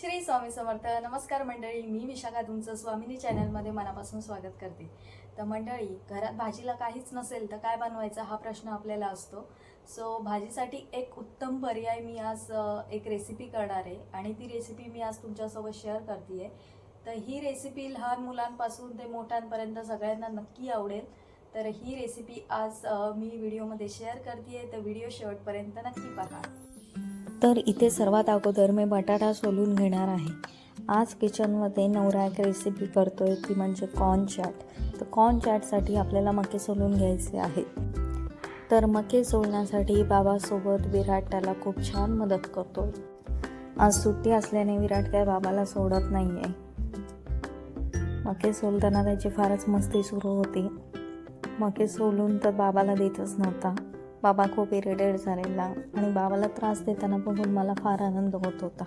श्री स्वामी समर्थ. नमस्कार मंडळी. मी विशाखा तुमचं स्वामिनी चॅनलमध्ये मनापासून स्वागत करते. तर मंडळी घरात भाजीला काहीच नसेल तर काय बनवायचं हा प्रश्न आपल्याला असतो. सो भाजीसाठी एक उत्तम पर्याय मी आज एक रेसिपी करणार आहे. आणि ती रेसिपी मी आज तुमच्यासोबत शेअर करते आहे तर ही रेसिपी लहान मुलांपासून ते मोठ्यांपर्यंत सगळ्यांना नक्की आवडेल. तर ही रेसिपी आज मी व्हिडिओमध्ये शेअर करते आहे तर व्हिडिओ शेवटपर्यंत नक्की बघा. तर इथे सर्वात अगोदर मी बटाटा सोलून घेणार आहे. आज किचनमध्ये नवरा एक रेसिपी करतो आहे ती म्हणजे कॉर्न चॅट तर कॉर्न चॅटसाठी आपल्याला मके सोलून घ्यायचे आहेत. तर मके सोलण्यासाठी बाबासोबत विराट त्याला खूप छान मदत करतो आज सुट्टी असल्याने विराट काय बाबाला सोडत नाही आहे मके सोलताना त्याची फारच मस्ती सुरू होती. मके सोलून तर बाबाला देतच नव्हता. बाबा खूप इरिटेट झालेला आणि बाबाला त्रास देताना बघून मला फार आनंद होत होता.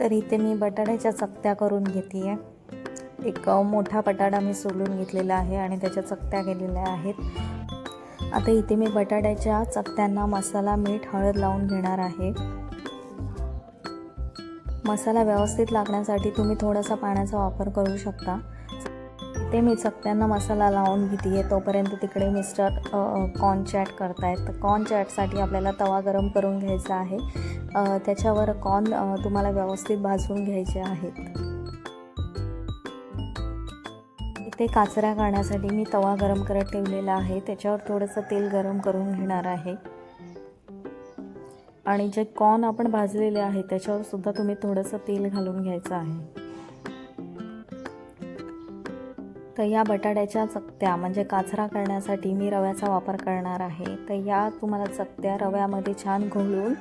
तर इथे मी बटाट्याच्या चकत्या करून घेते आहे एक मोठा बटाटा मी सोलून घेतलेला आहे आणि त्याच्या चकत्या केलेल्या आहेत. आता इथे मी बटाट्याच्या चकत्यांना मसाला मीठ हळद लावून घेणार आहे. मसाला व्यवस्थित लागण्यासाठी तुम्ही थोडासा पाण्याचा वापर करू शकता. ते मी चकत्यांना मसाला लावून घेते. आहे तोपर्यंत तिकडे मिस्टर कॉर्न चॅट करतायत. तर कॉर्न चॅटसाठी आपल्याला तवा गरम करून घ्यायचा आहे. त्याच्यावर कॉर्न तुम्हाला व्यवस्थित भाजून घ्यायचे आहेत. इथे काचऱ्या करण्यासाठी मी तवा गरम करत ठेवलेला आहे. त्याच्यावर थोडंसं तेल गरम करून घेणार आहे. आणि जे कॉर्न आपण भाजलेले आहे त्याच्यावर सुद्धा तुम्ही थोडंसं तेल घालून घ्यायचं आहे. तर या बटाट्याच्या चकत्या म्हणजे काचरा करण्यासाठी मी रव्याचा वापर करणार आहे. तर या तुम्हाला चकत्या रव्यामध्ये छान घोळून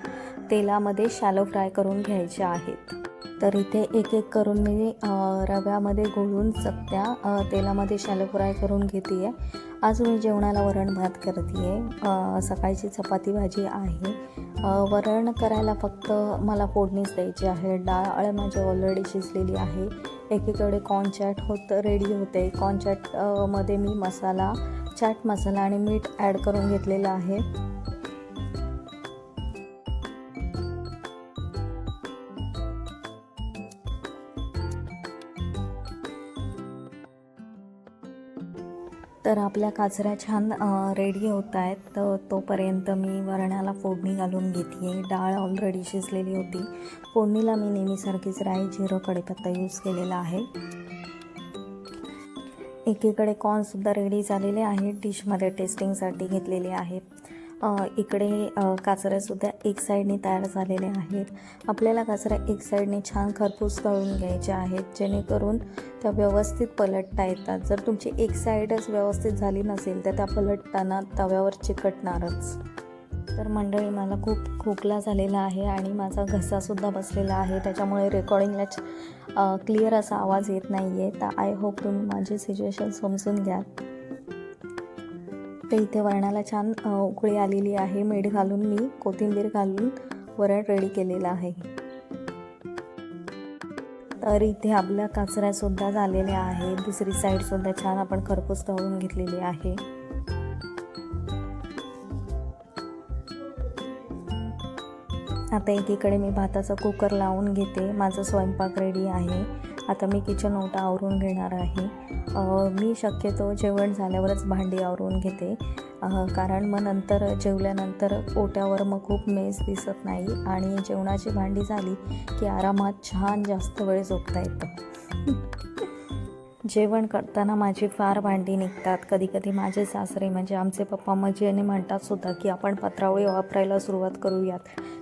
तेलामध्ये शॅलो फ्राय करून घ्यायच्या आहेत. तर इथे एक एक करून मी रव्यामध्ये घोळून चकत्या तेलामध्ये शॅलो फ्राय करून घेते आहे आज मी जेवणाला वरण भात करते आहे सकाळची चपाती भाजी आहे. वरण करायला फक्त मला फोडणीच द्यायची आहे. डाळ माझी ऑलरेडी शिजलेली आहे. एकीकडे कॉर्न चॅट होत रेडी होते. कॉर्न चॅटमध्ये मी मसाला चाट मसाला आणि मीठ ॲड करून घेतलेलं आहे. तर आपल्या काचऱ्या छान रेडी होत आहेत. तर तोपर्यंत मी वरणाला फोडणी घालून घेते डाळ ऑलरेडी शिजलेली होती. फोडणीला मी नेहमीसारखीच राई जिरं कडेपत्ता यूज केलेला आहे. एकीकडे कॉर्नसुद्धा रेडी झालेले आहेत डिशमध्ये टेस्टिंगसाठी घेतलेले आहेत इकडे काचऱ्यासुद्धा एक साईडने तयार झालेले आहेत. आपल्याला काचऱ्या एक साईडने छान खरपूस तळून घ्यायच्या आहेत जेणेकरून त्या व्यवस्थित पलटता येतात. जर तुमची एक साईडच व्यवस्थित झाली नसेल तर त्या पलटताना तव्यावर चिकटणारच. तर मंडळी मला खूप खोकला झालेला आहे आणि माझा घसासुद्धा बसलेला आहे. त्याच्यामुळे रेकॉर्डिंगला क्लिअर असा आवाज येत नाही आहे तर आय होप तुम्ही माझी सिच्युएशन समजून घ्या तर इथे वरणाला छान उकळी आलेली आहे. मीठ घालून मी कोथिंबीर घालून वरण रेडी केलेलं आहे. तर इथे आपल्या काचऱ्यासुद्धा झालेल्या आहे. दुसरी साईडसुद्धा छान आपण खरपूस तळून घेतलेली आहे. आता एकीकडे मी भाताचा कुकर लावून घेते. माझं स्वयंपाक रेडी आहे. आता मी किचन ओटा आवरून घेणार आहे. मी शक्यतो जेवण झाल्यावरच भांडी आवरून घेते. कारण मग नंतर जेवल्यानंतर ओट्यावर मग खूप मेस दिसत नाही आणि जेवणाची भांडी झाली की आरामात छान जास्त वेळ झोपता येतं. जेवण करताना माझी फार भांडी निघतात. कधी कधी माझे सासरे म्हणजे आमचे पप्पा म्हणजे मजेने म्हणतात सुद्धा की आपण पत्रावळी वापरायला सुरुवात करूयात.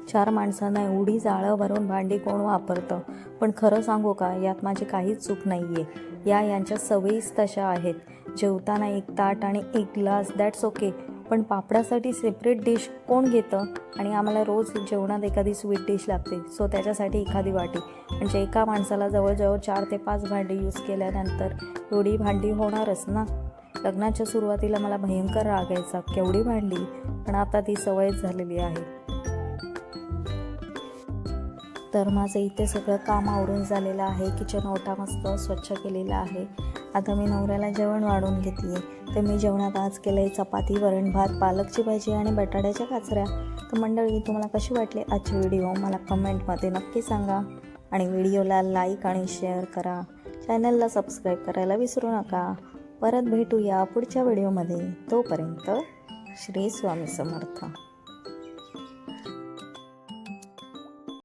चार माणसांना एवढी जाळं भरून भांडी कोण वापरतं? पण खरं सांगू का यात माझी काहीच चूक नाही आहे या यांच्या सवयीच तशा आहेत. जेवताना एक ताट आणि एक ग्लास दॅट्स ओके पण पापडासाठी सेपरेट डिश कोण घेतं? आणि आम्हाला रोज जेवणात एखादी स्वीट डिश लागते. सो त्याच्यासाठी एखादी वाटी. म्हणजे एका माणसाला जवळजवळ चार ते पाच भांडी यूज केल्यानंतर एवढी भांडी होणारच ना? लग्नाच्या सुरुवातीला मला भयंकर राग यायचा. केवढी भांडी? पण आता ती सवयच झालेली आहे. तर माझं इथे सगळं काम आवरून झालेलं आहे. किचन ओटा मस्त स्वच्छ केलेला आहे. आता मी नवऱ्याला जेवण वाढून घेते तर मी जेवणात आज केलं आहे चपाती वरण भात पालकची भाजी आणि बटाट्याच्या काचऱ्या. तर मंडळी तुम्हाला कशी वाटली आजची व्हिडिओ? मला कमेंटमध्ये नक्की सांगा. आणि व्हिडिओला लाईक आणि शेअर करा. चॅनलला सबस्क्राईब करायला विसरू नका. परत भेटूया पुढच्या व्हिडिओमध्ये. तोपर्यंत श्री स्वामी समर्थ.